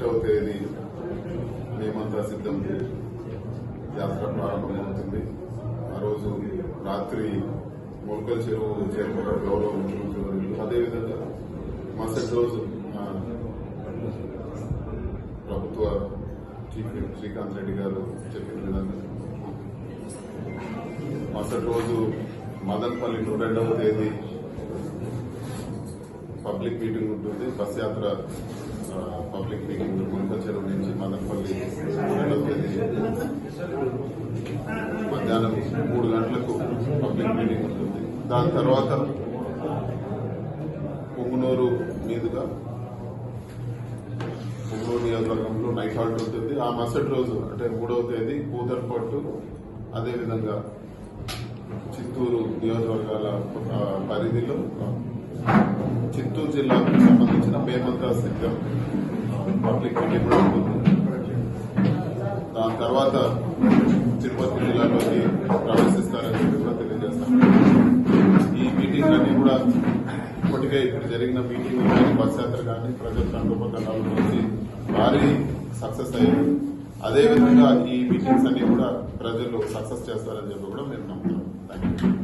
ఒకటవ తేదీ మేమంతా సిద్ధం యాత్ర ప్రారంభమవుతుంది. ఆ రోజు రాత్రి మొలకల చెరువు చేరుకున్న గౌరవ ముఖ్యమంత్రి అదేవిధంగా మరుసటి రోజు ప్రభుత్వ చీఫ్ శ్రీకాంత్ రెడ్డి గారు చెప్పిన విధంగా మరుసటి రోజు మదన్పల్లి రెండవ తేదీ పబ్లిక్ మీటింగ్ ఉంటుంది బస్ యాత్ర పబ్లిక్ మీటింగ్ మునక చెరువు నుంచి మదనపల్లి తేదీ మధ్యాహ్నం మూడు గంటలకు పబ్లిక్ మీటింగ్ ఉంటుంది. దాని తర్వాత పొంగునూరు మీదుగా పొంగునూరు నియోజకవర్గంలో నైట్ హాల్ట్ ఉంటుంది. ఆ మరుసటి రోజు అంటే మూడవ తేదీ కూతర్పట్టు అదేవిధంగా చిత్తూరు నియోజకవర్గాల పరిధిలో చిత్తూరు జిల్లాకు సంబంధించిన మేమంతా సిద్ధం. పబ్లిక్ మీటింగ్ ఉంటుంది. దాని తర్వాత తిరుపతి జిల్లాలోకి ప్రవేశిస్తారని చెప్పి కూడా తెలియజేస్తాం. ఈ మీటింగ్ అన్ని కూడా ఇప్పటికే ఇప్పుడు జరిగిన మీటింగ్ కానీ బస్ యాత్ర కానీ ప్రజల సంక్షోభకాల నుంచి భారీ సక్సెస్ అయ్యారు అదేవిధంగా ఈ మీటింగ్స్ అన్ని కూడా ప్రజలు సక్సెస్ చేస్తారని చెప్పి కూడా మేము నమ్ముతున్నాం. థ్యాంక్